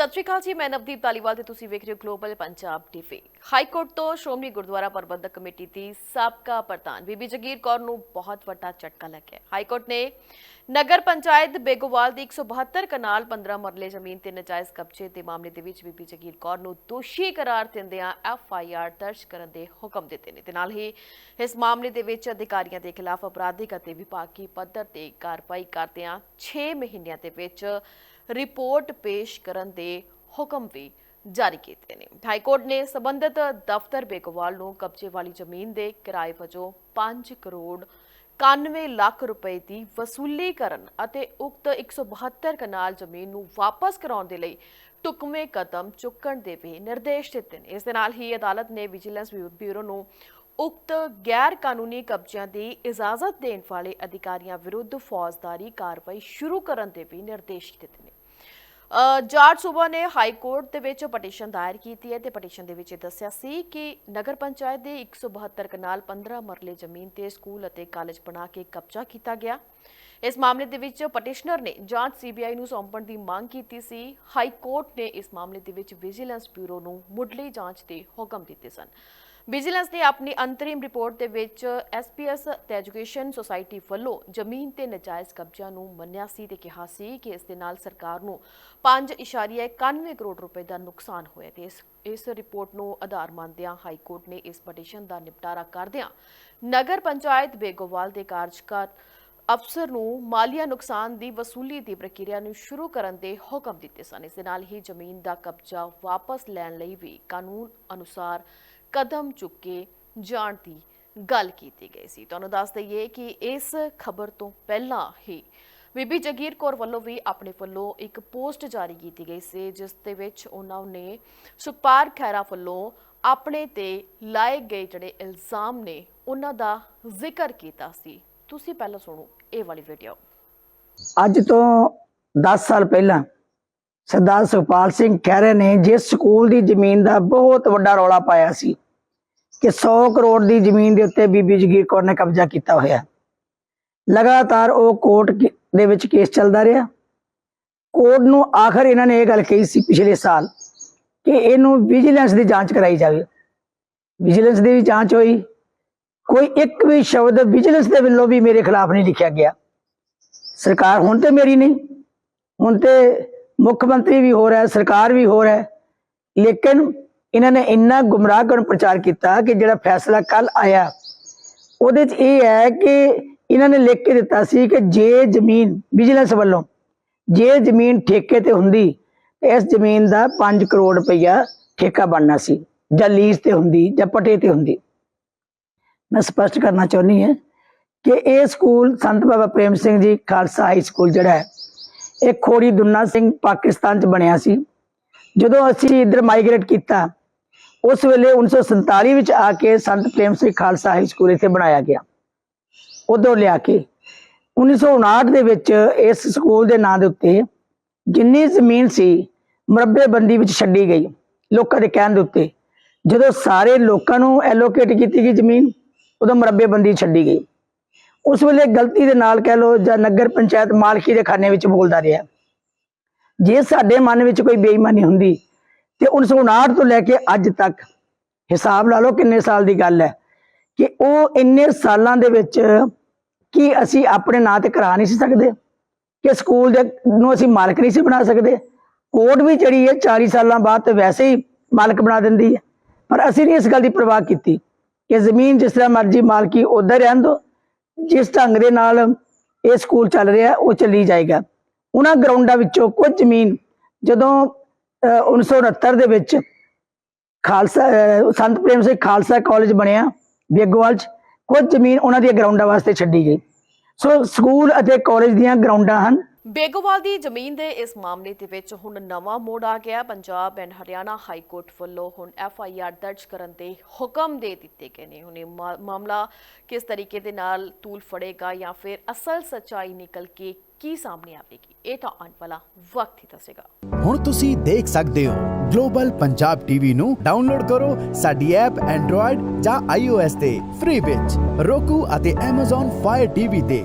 ਸਤਿ ਸ਼੍ਰੀ ਅਕਾਲ ਜੀ, ਮੈਂ ਨਵਦੀਪ ਧਾਲੀਵਾਲ ਤੇ ਤੁਸੀਂ ਵੇਖ ਰਹੇ ਹੋ Global Punjab TV High Court ਤੋਂ ਸ਼੍ਰੋਮਣੀ ਗੁਰਦੁਆਰਾ ਪ੍ਰਬੰਧਕ ਕਮੇਟੀ ਦੀ ਸਾਬਕਾ ਪ੍ਰਧਾਨ ਬੀਬੀ ਜਗੀਰ ਕੌਰ ਨੂੰ ਬਹੁਤ ਵੱਡਾ ਝਟਕਾ ਲੱਗਿਆ। ਹਾਈ ਕੋਰਟ ਨੇ ਨਗਰ ਪੰਚਾਇਤ ਬੇਗੋਵਾਲ ਦੀ 172 ਕਨਾਲ 15 ਮਰਲੇ ਜ਼ਮੀਨ ਤੇ ਨਜਾਇਜ਼ ਕਬਜ਼ੇ ਦੇ ਮਾਮਲੇ ਦੇ ਵਿੱਚ ਬੀਬੀ ਜਗੀਰ ਕੌਰ ਨੂੰ ਦੋਸ਼ੀ ਕਰਾਰ ਦਿੰਦਿਆਂ ਐਫ ਆਈ ਆਰ ਦਰਜ ਕਰਨ ਦੇ ਹੁਕਮ ਦਿੱਤੇ ਨੇ। ਤੇ ਨਾਲ ਹੀ ਇਸ ਮਾਮਲੇ ਦੇ ਵਿੱਚ ਅਧਿਕਾਰੀਆਂ ਦੇ ਖਿਲਾਫ ਅਪਰਾਧਿਕ ਅਤੇ ਵਿਭਾਗੀ ਪੱਧਰ ਤੇ ਕਾਰਵਾਈ ਕਰਦਿਆਂ 6 ਮਹੀਨਿਆਂ ਦੇ ਵਿੱਚ ਰਿਪੋਰਟ ਪੇਸ਼ ਕਰਨ ਦੇ ਹੁਕਮ ਵੀ ਜਾਰੀ ਕੀਤੇ ਨੇ। ਹਾਈ ਕੋਰਟ ਨੇ ਸਬੰਧਤ ਦਫ਼ਤਰ ਬੇਗੋਵਾਲ ਨੂੰ ਕਬਜ਼ੇ ਵਾਲੀ ਜ਼ਮੀਨ ਦੇ ਕਿਰਾਏ ਵਜੋਂ 5 ਕਰੋੜ 91 ਲੱਖ ਰੁਪਏ ਦੀ ਵਸੂਲੀ ਕਰਨ ਅਤੇ ਉਕਤ 172 ਕਨਾਲ ਜ਼ਮੀਨ ਨੂੰ ਵਾਪਸ ਕਰਾਉਣ ਦੇ ਲਈ ਟੁਕਵੇਂ ਕਦਮ ਚੁੱਕਣ ਦੇ ਵੀ ਨਿਰਦੇਸ਼ ਦਿੱਤੇ ਨੇ। ਇਸ ਦੇ ਨਾਲ ਹੀ ਅਦਾਲਤ ਨੇ ਵਿਜੀਲੈਂਸ ਬਿਊਰੋ ਨੂੰ ਉਕਤ ਗੈਰ ਕਾਨੂੰਨੀ ਕਬਜ਼ਿਆਂ ਦੀ ਇਜਾਜ਼ਤ ਦੇਣ ਵਾਲੇ ਅਧਿਕਾਰੀਆਂ ਵਿਰੁੱਧ ਫੌਜਦਾਰੀ ਕਾਰਵਾਈ ਸ਼ੁਰੂ ਕਰਨ ਦੇ ਵੀ ਨਿਰਦੇਸ਼ ਦਿੱਤੇ ਨੇ। ਅ, ਜਾਟ ਸੂਬਾ ਨੇ ਹਾਈ ਕੋਰਟ ਦੇ ਵਿੱਚ ਪਟੀਸ਼ਨ ਦਾਇਰ ਕੀਤੀ ਹੈ ਤੇ ਪਟੀਸ਼ਨ ਦੇ ਵਿੱਚ ਇਹ ਦੱਸਿਆ ਸੀ ਕਿ ਨਗਰ ਪੰਚਾਇਤ ਦੇ 172 ਕਨਾਲ 15 ਮਰਲੇ ਜ਼ਮੀਨ ਤੇ ਸਕੂਲ ਅਤੇ ਕਾਲਜ ਬਣਾ ਕੇ ਕਬਜ਼ਾ ਕੀਤਾ ਗਿਆ। ਇਸ ਮਾਮਲੇ ਦੇ ਵਿੱਚ ਪਟੀਸ਼ਨਰ ਨੇ ਜਾਂਚ ਸੀਬੀਆਈ ਨੂੰ ਸੌਂਪਣ ਦੀ ਮੰਗ ਕੀਤੀ ਸੀ। ਹਾਈ ਕੋਰਟ ਨੇ ਇਸ ਮਾਮਲੇ ਦੇ ਵਿੱਚ ਵਿਜੀਲੈਂਸ ਬਿਊਰੋ ਨੂੰ ਮੁੱਢਲੀ ਜਾਂਚ ਦੇ ਹੁਕਮ ਦਿੱਤੇ ਸਨ। ਵਿਜੀਲੈਂਸ ਨੇ ਆਪਣੀ ਅੰਤਰਿਮ ਰਿਪੋਰਟ ਦੇ ਵਿੱਚ ਐਸਪੀਐਸ ਤੇ ਐਜੂਕੇਸ਼ਨ ਸੁਸਾਇਟੀ ਵੱਲੋਂ ਜ਼ਮੀਨ ਤੇ ਨਜਾਇਜ਼ ਕਬਜ਼ਿਆਂ ਨੂੰ ਮੰਨਿਆ ਸੀ ਤੇ ਕਿਹਾ ਸੀ ਕਿ ਇਸ ਦੇ ਨਾਲ ਸਰਕਾਰ ਨੂੰ 5.91 ਕਰੋੜ ਰੁਪਏ ਦਾ ਨੁਕਸਾਨ ਹੋਇਆ ਤੇ ਇਸ ਇਸ ਰਿਪੋਰਟ ਨੂੰ ਆਧਾਰ ਮੰਨਦਿਆਂ ਹਾਈ ਕੋਰਟ ਨੇ ਇਸ ਪਟੀਸ਼ਨ ਦਾ ਨਿਪਟਾਰਾ ਕਰਦਿਆਂ ਨਗਰ ਪੰਚਾਇਤ ਬੇਗੋਵਾਲ ਦੇ ਕਾਰਜਕਾਰ ਅਫਸਰ ਨੂੰ ਮਾਲੀਆ ਨੁਕਸਾਨ ਦੀ ਵਸੂਲੀ ਦੀ ਪ੍ਰਕਿਰਿਆ ਨੂੰ ਸ਼ੁਰੂ ਕਰਨ ਦੇ ਹੁਕਮ ਦਿੱਤੇ ਸਨ। ਇਸ ਦੇ ਨਾਲ ਹੀ ਜ਼ਮੀਨ ਦਾ ਕਬਜ਼ਾ ਵਾਪਸ ਲੈਣ ਲਈ ਵੀ ਕਾਨੂੰਨ ਅਨੁਸਾਰ ਕਦਮ ਚੁੱਕੇ ਜਾਣ ਦੀ ਗੱਲ ਕੀਤੀ ਗਈ ਸੀ। ਤੁਹਾਨੂੰ ਦੱਸ ਦਈਏ ਕਿ ਇਸ ਖਬਰ ਤੋਂ ਪਹਿਲਾਂ ਹੀ ਬੀਬੀ ਜਗੀਰ ਕੌਰ ਵੱਲੋਂ ਵੀ ਆਪਣੇ ਵੱਲੋਂ ਇੱਕ ਪੋਸਟ ਜਾਰੀ ਕੀਤੀ ਗਈ ਸੀ, ਜਿਸ ਦੇ ਵਿੱਚ ਉਹਨਾਂ ਨੇ ਸੁਖਪਾਲ ਖੈਰਾ ਵੱਲੋਂ ਆਪਣੇ ਤੇ ਲਾਏ ਗਏ ਜਿਹੜੇ ਇਲਜ਼ਾਮ ਨੇ, ਉਹਨਾਂ ਦਾ ਜ਼ਿਕਰ ਕੀਤਾ ਸੀ। ਤੁਸੀਂ ਪਹਿਲਾਂ ਸੁਣੋ ਇਹ ਵਾਲੀ ਵੀਡੀਓ ਅੱਜ ਤੋਂ 10 ਸਾਲ ਪਹਿਲਾਂ ਸਰਦਾਰ ਸੁਖਪਾਲ ਸਿੰਘ ਖਹਿਰੇ ਨੇ ਜਿਸ ਸਕੂਲ ਦੀ ਜ਼ਮੀਨ ਦਾ ਬਹੁਤ ਵੱਡਾ ਰੌਲਾ ਪਾਇਆ ਸੀ ਕਿ 100 ਕਰੋੜ ਦੀ ਜ਼ਮੀਨ ਦੇ ਉੱਤੇ ਬੀਬੀ ਜਗੀਰ ਕੌਰ ਨੇ ਕਬਜ਼ਾ ਕੀਤਾ ਹੋਇਆ। ਲਗਾਤਾਰ ਉਹ ਕੋਰਟ ਦੇ ਵਿੱਚ ਕੇਸ ਚੱਲਦਾ ਰਿਹਾ। ਕੋਰਟ ਨੂੰ ਆਖਰ ਇਹਨਾਂ ਨੇ ਇਹ ਗੱਲ ਕਹੀ ਸੀ ਪਿਛਲੇ ਸਾਲ ਕਿ ਇਹਨੂੰ ਵਿਜੀਲੈਂਸ ਦੀ ਜਾਂਚ ਕਰਾਈ ਜਾਵੇ। ਵਿਜੀਲੈਂਸ ਦੀ ਵੀ ਜਾਂਚ ਹੋਈ। ਕੋਈ ਇੱਕ ਵੀ ਸ਼ਬਦ ਵਿਜੀਲੈਂਸ ਦੇ ਵੱਲੋਂ ਵੀ ਮੇਰੇ ਖਿਲਾਫ ਨਹੀਂ ਲਿਖਿਆ ਗਿਆ। ਸਰਕਾਰ ਹੁਣ ਤੇ ਮੇਰੀ ਨਹੀਂ, ਹੁਣ ਤੇ ਮੁੱਖ ਮੰਤਰੀ ਵੀ ਹੋ ਰਿਹਾ, ਸਰਕਾਰ ਵੀ ਹੋ ਰਿਹਾ ਲੇਕਿਨ ਇਹਨਾਂ ਨੇ ਇੰਨਾ ਗੁੰਮਰਾਹ ਕਰਨ ਪ੍ਰਚਾਰ ਕੀਤਾ ਕਿ ਜਿਹੜਾ ਫੈਸਲਾ ਕੱਲ ਆਇਆ, ਉਹਦੇ 'ਚ ਇਹ ਹੈ ਕਿ ਇਹਨਾਂ ਨੇ ਲਿਖ ਕੇ ਦਿੱਤਾ ਸੀ ਕਿ ਜੇ ਜ਼ਮੀਨ ਵਿਜੀਲੈਂਸ ਵੱਲੋਂ, ਜੇ ਜ਼ਮੀਨ ਠੇਕੇ ਤੇ ਹੁੰਦੀ, ਤੇ ਇਸ ਜ਼ਮੀਨ ਦਾ 5 ਕਰੋੜ ਰੁਪਈਆ ਠੇਕਾ ਬਣਨਾ ਸੀ, ਜਾਂ ਲੀਜ਼ ਤੇ ਹੁੰਦੀ, ਜਾਂ ਪਟੇ ਤੇ ਹੁੰਦੀ। ਮੈਂ ਸਪਸ਼ਟ ਕਰਨਾ ਚਾਹੁੰਦੀ ਹਾਂ ਕਿ ਇਹ ਸਕੂਲ ਸੰਤ ਬਾਬਾ ਪ੍ਰੇਮ ਸਿੰਘ ਜੀ ਖਾਲਸਾ ਹਾਈ ਸਕੂਲ ਜਿਹੜਾ ਹੈ ਇਹ ਖੋੜੀ ਦੁੰਨਾ ਸਿੰਘ ਪਾਕਿਸਤਾਨ ਚ ਬਣਿਆ ਸੀ। ਜਦੋਂ ਅਸੀਂ ਇੱਧਰ ਮਾਈਗ੍ਰੇਟ ਕੀਤਾ, ਉਸ ਵੇਲੇ 1947 ਵਿੱਚ ਆ ਕੇ ਸੰਤ ਪ੍ਰੇਮ ਸਿੰਘ ਖਾਲਸਾ ਹਾਈ ਸਕੂਲ ਇੱਥੇ ਬਣਾਇਆ ਗਿਆ। ਉਦੋਂ ਲਿਆ ਕੇ 1959 ਦੇ ਵਿੱਚ ਇਸ ਸਕੂਲ ਦੇ ਨਾਂ ਦੇ ਉੱਤੇ ਜਿੰਨੀ ਜ਼ਮੀਨ ਸੀ, ਮਰਬੇਬੰਦੀ ਵਿੱਚ ਛੱਡੀ ਗਈ ਲੋਕਾਂ ਦੇ ਕਹਿਣ ਦੇ ਉੱਤੇ। ਜਦੋਂ ਸਾਰੇ ਲੋਕਾਂ ਨੂੰ ਐਲੋਕੇਟ ਕੀਤੀ ਗਈ ਜ਼ਮੀਨ, ਉਦੋਂ ਮਰਬੇ ਛੱਡੀ ਗਈ। ਉਸ ਵੇਲੇ ਗਲਤੀ ਦੇ ਨਾਲ ਕਹਿ ਲੋ ਜਾਂ ਨਗਰ ਪੰਚਾਇਤ ਮਾਲਕੀ ਦੇ ਖਾਨੇ ਵਿੱਚ ਬੋਲਦਾ ਰਿਹਾ। ਜੇ ਸਾਡੇ ਮਨ ਵਿੱਚ ਕੋਈ ਬੇਈਮਾਨੀ ਹੁੰਦੀ, ਤੇ 1959 ਤੋਂ ਲੈ ਕੇ ਅੱਜ ਤੱਕ ਹਿਸਾਬ ਲਾ ਲਓ ਕਿੰਨੇ ਸਾਲ ਦੀ ਗੱਲ ਹੈ ਕਿ ਉਹ ਇੰਨੇ ਸਾਲਾਂ ਦੇ ਵਿੱਚ ਕੀ ਅਸੀਂ ਆਪਣੇ ਨਾਂ ਤੇ ਕਰਾ ਨਹੀਂ ਸੀ ਸਕਦੇ? ਕਿ ਸਕੂਲ ਦੇ ਨੂੰ ਅਸੀਂ ਮਾਲਕ ਨਹੀਂ ਸੀ ਬਣਾ ਸਕਦੇ? ਕੋਰਟ ਵੀ ਜਿਹੜੀ ਹੈ 40 ਸਾਲਾਂ ਬਾਅਦ ਤੇ ਵੈਸੇ ਹੀ ਮਾਲਕ ਬਣਾ ਦਿੰਦੀ ਹੈ। ਪਰ ਅਸੀਂ ਨਹੀਂ ਇਸ ਗੱਲ ਦੀ ਪਰਵਾਹ ਕੀਤੀ ਕਿ ਜ਼ਮੀਨ ਜਿਸ ਤਰ੍ਹਾਂ ਮਰਜ਼ੀ ਮਾਲਕੀ ਉਧਰ ਰਹਿਣ ਦੋ ਜਿਸ ਢੰਗ ਦੇ ਨਾਲ ਇਹ ਸਕੂਲ ਚੱਲ ਰਿਹਾ ਉਹ ਚੱਲੀ ਜਾਏਗਾ। ਉਹਨਾਂ ਗਰਾਊਂਡਾਂ ਵਿੱਚੋਂ ਕੁਝ ਜ਼ਮੀਨ ਜਦੋਂ ਅਹ, 1969 ਦੇ ਵਿੱਚ ਖਾਲਸਾ ਅਹ, ਸੰਤ ਪ੍ਰੇਮ ਸਿੰਘ ਖਾਲਸਾ ਕਾਲਜ ਬਣਿਆ ਬੇਗੋਵਾਲ ਚ ਕੁਝ ਜ਼ਮੀਨ ਉਹਨਾਂ ਦੀਆਂ ਗਰਾਊਂਡਾਂ ਵਾਸਤੇ ਛੱਡੀ ਗਈ। ਸੋ ਸਕੂਲ ਅਤੇ ਕਾਲਜ ਦੀਆਂ ਗਰਾਊਂਡਾਂ ਹਨ। ਬੇਗੋਵਾਲ ਦੀ ਜ਼ਮੀਨ ਦੇ ਇਸ ਮਾਮਲੇ ਦੇ ਵਿੱਚ ਹੁਣ ਨਵਾਂ ਮੋੜ ਆ ਗਿਆ। Punjab and Haryana High Court ਵੱਲੋਂ ਹੁਣ ਐਫ ਆਈ ਆਰ ਦਰਜ ਕਰਨ ਦੇ ਹੁਕਮ ਦੇ ਦਿੱਤੇ ਗਏ ਨੇ। ਹੁਣ ਇਹ ਮਾਮਲਾ ਕਿਸ ਤਰੀਕੇ ਦੇ ਨਾਲ ਤੂਲ ਫੜੇਗਾ ਜਾਂ ਫਿਰ ਅਸਲ ਸੱਚਾਈ ਨਿਕਲ ਕੇ ਕੀ ਸਾਹਮਣੇ ਆਵੇਗੀ, ਇਹ ਤਾਂ ਆਉਣ ਵਾਲਾ ਵਕਤ ਹੀ ਦੱਸੇਗਾ। ਹੁਣ ਤੁਸੀਂ ਦੇਖ ਸਕਦੇ ਹੋ, ਗਲੋਬਲ ਪੰਜਾਬ ਟੀਵੀ ਨੂੰ ਡਾਊਨਲੋਡ ਕਰੋ ਸਾਡੀ ਐਪ ਐਂਡਰੋਇਡ ਜਾਂ ਆਈਓਐਸ ਤੇ, ਫ੍ਰੀ ਵਿੱਚ roku ਅਤੇ Amazon Fire TV ਤੇ।